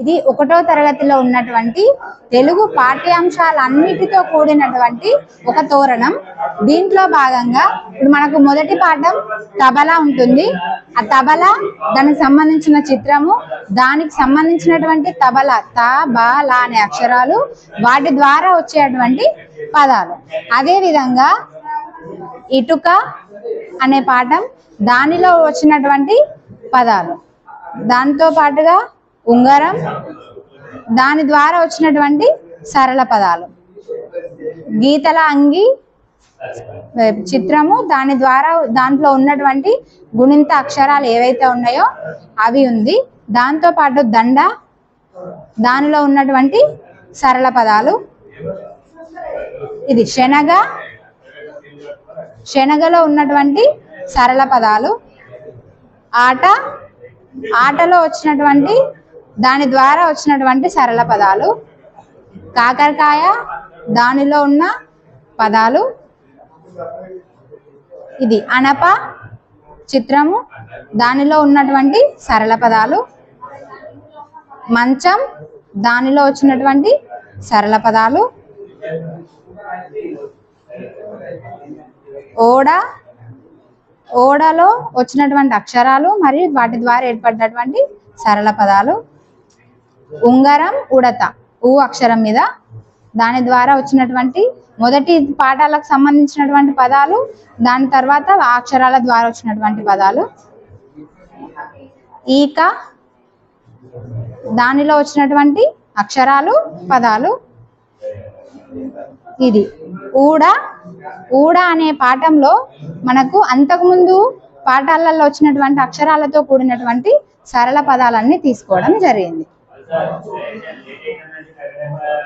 ఇది ఒకటో తరగతిలో ఉన్నటువంటి తెలుగు పాఠ్యాంశాలన్నిటితో కూడినటువంటి ఒక తోరణం. దీంట్లో భాగంగా ఇప్పుడు మనకు మొదటి పాఠం తబలా ఉంటుంది. ఆ తబలా దానికి సంబంధించిన చిత్రము దానికి సంబంధించినటువంటి తబలా త లా అనే అక్షరాలు వాటి ద్వారా వచ్చేటువంటి పదాలు. అదే విధంగా ఇటుక అనే పాఠం దానిలో వచ్చినటువంటి పదాలు. దాంతో పాటుగా ఉంగరం దాని ద్వారా వచ్చినటువంటి సరళ పదాలు. గీతల అంగి చిత్రము దాని ద్వారా దాంట్లో ఉన్నటువంటి గుణింత అక్షరాలు ఏవైతే ఉన్నాయో అవి ఉంది. దాంతో పాటు దండ దానిలో ఉన్నటువంటి సరళ పదాలు. ఇది శనగ శనగలో ఉన్నటువంటి సరళ పదాలు. ఆట ఆటలో వచ్చినటువంటి దాని ద్వారా వచ్చినటువంటి సరళ పదాలు. కాకరకాయ దానిలో ఉన్న పదాలు. ఇది అనప చిత్రము. దానిలో ఉన్నటువంటి సరళ పదాలు. మంచం దానిలో వచ్చినటువంటి సరళ పదాలు. ఓడ ఓడలో వచ్చినటువంటి అక్షరాలు మరియు వాటి ద్వారా ఏర్పడినటువంటి సరళ పదాలు. ఉంగరం ఉడత. ఊ అక్షరం మీద. దాని ద్వారా వచ్చినటువంటి మొదటి పాఠాలకు సంబంధించినటువంటి పదాలు దాని తర్వాత అక్షరాల ద్వారా వచ్చినటువంటి పదాలు. ఈక దానిలో వచ్చినటువంటి అక్షరాలు పదాలు. ఇది. ఊడ ఊడ అనే పాఠంలో మనకు అంతకుముందు పాఠాలలో వచ్చినటువంటి అక్షరాలతో కూడినటువంటి సరళ పదాలన్నీ తీసుకోవడం జరిగింది. 再对前